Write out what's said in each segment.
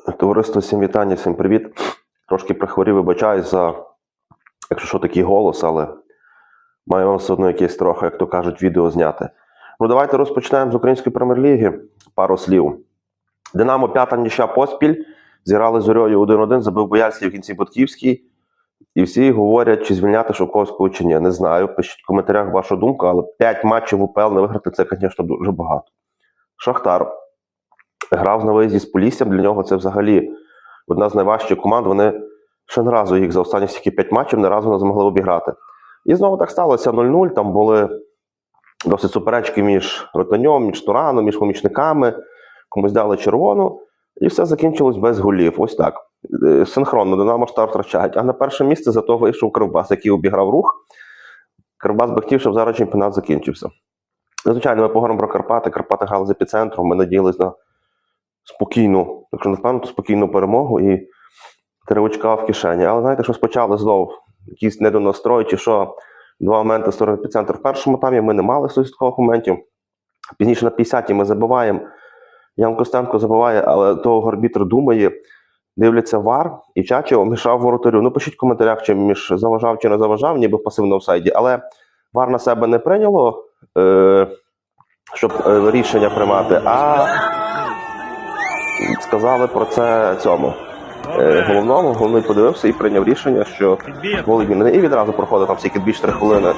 Товариство, всім вітання, всім привіт. Трошки прихворів, вибачаюсь за, якщо що, такий голос, але маю вам все одно якесь трохи, як то кажуть, відео зняти. Ну, давайте розпочнемо з української прем'єр-ліги. Пару слів. Динамо п'ята ніща поспіль. Зіграли з зорьою 1-1, забив Боярський в кінці Ботківський. І всі говорять, чи звільняти Шовковського чи ні. Не знаю. Пишіть в коментарях вашу думку, але 5 матчів УПЛ не виграти це, звісно, дуже багато. Шахтар грав на виїзді з Поліссям. Для нього це взагалі одна з найважчих команд. Вони ще не разу їх за останні стільки 5 матчів не разу не змогли обіграти. І знову так сталося 0-0. Там були досить суперечки між Ротаньом, між Тураном, між помічниками. Комусь дали червону, і все закінчилось без голів. Ось так. Е, Синхронно Динамо Штар втрачають. А на перше місце зато вийшов Кривбас, який обіграв рух. Кривбас би хотів, щоб зараз чемпіонат закінчився. Звичайно, ми поговоримо про Карпати. Карпати грали з епіцентром. Ми надіялися на спокійну, якщо не впевнено, то спокійну перемогу і три очка в кишені. Але знаєте, що спочали знов якісь недонастрої, чи що два моменти сторони епіцентр в першому таймі ми не мали стовідсоткових моментів. Пізніше на 50-ті ми забиваємо. Ян Костенко забиває, але того арбітр думає, дивляться вар, і Чачо мішав воротарю. Ну, пишіть в коментарях, чи між заважав чи не заважав, ніби в пасивному офсайді. Але вар на себе не прийняло, е, щоб е, рішення приймати, а сказали про це цьому. Е, головному, головний подивився і прийняв рішення, що гол відмінений. І відразу проходить там стільки 2-3 хвилини.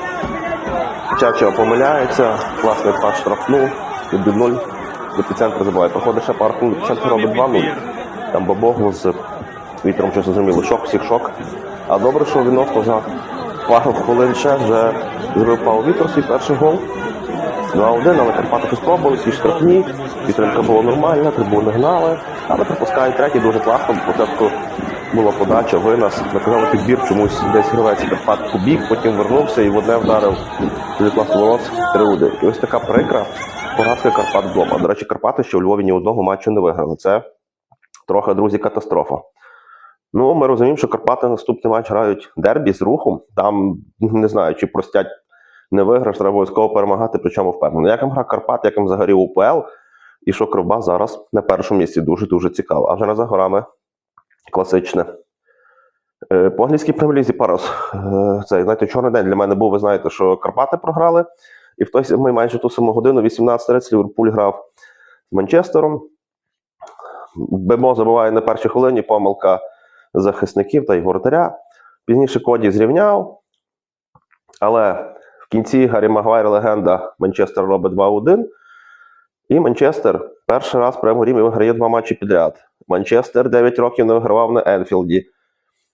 Чачо помиляється, класний пас штрафну, від 0 до епіцентру забуває. Проходить ще пару хвилин, епіцентр робить 2-0. Там Бабогло з вітром, що зрозуміло, шок, всіх шок. А добре, що відносно за пару хвилин ще вже зробив Павло Вітер свій перший гол. 2-1, але Карпати спробували, всі штрафні, підтримка була нормальна, трибуни гнали, але пропускають третій дуже класно. Спочатку була подача, винос, наказали підбір, чомусь десь гравець Карпат побіг, потім вернувся і в одне вдарив дуже класно ворот 3-1. І ось така прикра поразка Карпат вдома. До речі, Карпати ще у Львові ні одного матчу не виграли. Це трохи, друзі, катастрофа. Ну, ми розуміємо, що Карпати наступний матч грають дербі з рухом. Там не знаю, чи простять не виграш, треба обов'язково перемагати, причому впевнено. Як гра Карпат, як вам взагалі УПЛ, і що Кривбас зараз на першому місці дуже-дуже цікаво. А вже на за горами класичне. Е, По англійській прем'єр-лізі парус. Е, Цей, знаєте, чорний день для мене був, ви знаєте, що Карпати програли. І в той самий майже ту саму годину, 18.30, Ліверпуль грав з Манчестером. Бемо забуває на першій хвилині помилка захисників та й воротаря. Пізніше Коді зрівняв. Але в кінці Гаррі Магуайр легенда Манчестер робить 2-1. І Манчестер перший раз в прем'єр виграє два матчі підряд. Манчестер 9 років не вигравав на Енфілді.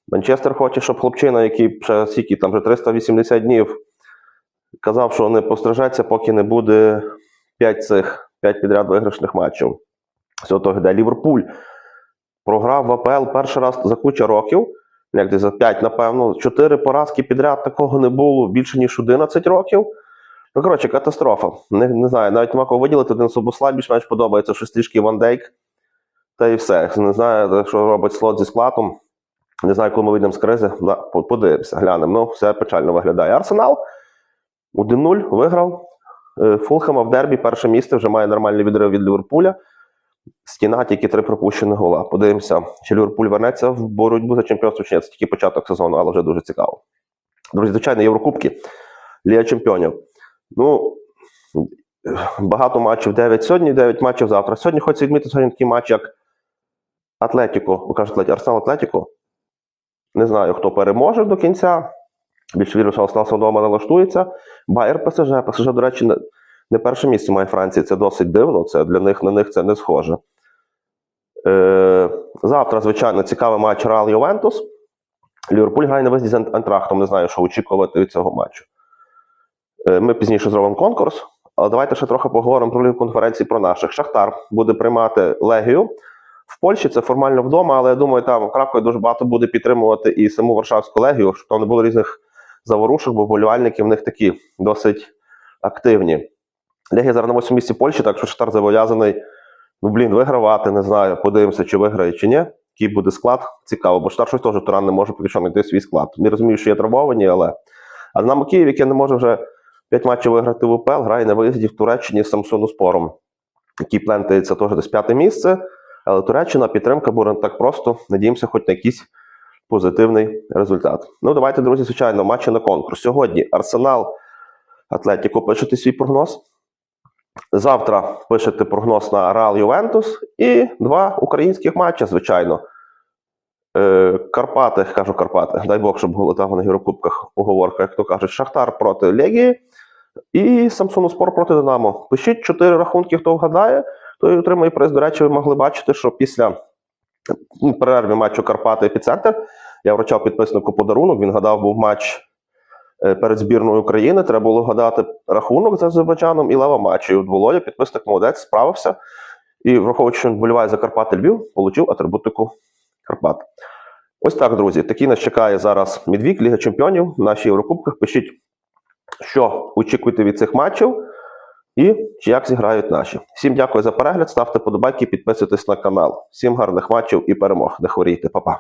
Манчестер хоче, щоб хлопчина, який вже скільки, там вже 380 днів, казав, що не пострижеться, поки не буде 5 цих 5 підряд виграшних матчів. Всього того йде Ліверпуль програв в АПЛ перший раз за куча років, як десь за 5, напевно, 4 поразки підряд такого не було більше, ніж 11 років. Ну, коротше, катастрофа. Не, не знаю, навіть нема кого виділити, один Собослай більш-менш подобається, щось трішки Ван Дейк. Та і все. Не знаю, що робить слот зі складом. Не знаю, коли ми вийдемо з кризи. Да, подивимося, глянемо. Ну, все печально виглядає. Арсенал 1-0 виграв. Е, Фулхема в дербі перше місце вже має нормальний відрив від Ліверпуля. Стіна тільки три пропущені гола. Подивимося, чи Ліверпуль вернеться в боротьбу за чемпіонство чи ні. Це тільки початок сезону, але вже дуже цікаво. Друзі, звичайно, Єврокубки, Ліга Чемпіонів. Ну, багато матчів 9 сьогодні, 9 матчів завтра. Сьогодні хочеться відмітити сьогодні такий матч, як Атлетіко, ви кажете, Арсенал Атлетіко. Не знаю, хто переможе до кінця. Більш вірю, що вдома налаштується. Байер ПСЖ. ПСЖ, до речі, не, перше місце має Франції. Це досить дивно. Це для них на них це не схоже. Е, завтра, звичайно, цікавий матч Реал Ювентус. Ліверпуль грає на виїзді з Антрахтом. Не знаю, що очікувати від цього матчу. Е, ми пізніше зробимо конкурс. Але давайте ще трохи поговоримо про конференції про наших. Шахтар буде приймати Легію. В Польщі це формально вдома, але я думаю, там Кракові дуже багато буде підтримувати і саму Варшавську легію, щоб там не було різних заворушок, бо вболівальники в них такі досить активні. Легія зараз на 8 місці Польщі, так що Шахтар зобов'язаний, ну блін, вигравати, не знаю, подивимося, чи виграє, чи ні. Який буде склад, цікаво, бо Шахтар щось теж Туран не може поки що знайти свій склад. Не розумію, що є травмовані, але. А Динамо Київ, яке не може вже 5 матчів виграти в УПЛ, грає на виїзді в Туреччині з Самсону Спором, який плентається теж десь п'яте місце. Але Туреччина підтримка буде не так просто. Надіємося, хоч на якийсь позитивний результат. Ну, давайте, друзі, звичайно, матчі на конкурс. Сьогодні Арсенал Атлетіко пишете свій прогноз. Завтра пишете прогноз на Реал Ювентус і два українських матчі, звичайно. Е, Карпати, кажу Карпати, дай Бог, щоб була там на Єврокубках оговорка, як то кажуть, Шахтар проти Легії і Самсону Спор проти Динамо. Пишіть чотири рахунки, хто вгадає, той отримає приз. До речі, ви могли бачити, що після ну, перерви матчу Карпати епіцентр я вручав підписнику подарунок. Він гадав, був матч перед збірною України. Треба було гадати рахунок з Азербайджаном і лева матчі. От Володя, підписник молодець, справився. І враховуючи, що він вболіває за Карпати Львів, отримав атрибутику Карпат. Ось так, друзі. Такий нас чекає зараз Медвік, Ліга Чемпіонів в нашій Єврокубках. Пишіть, що очікуєте від цих матчів і як зіграють наші. Всім дякую за перегляд. Ставте подобайки, підписуйтесь на канал. Всім гарних матчів і перемог. Не хворійте, Па-па.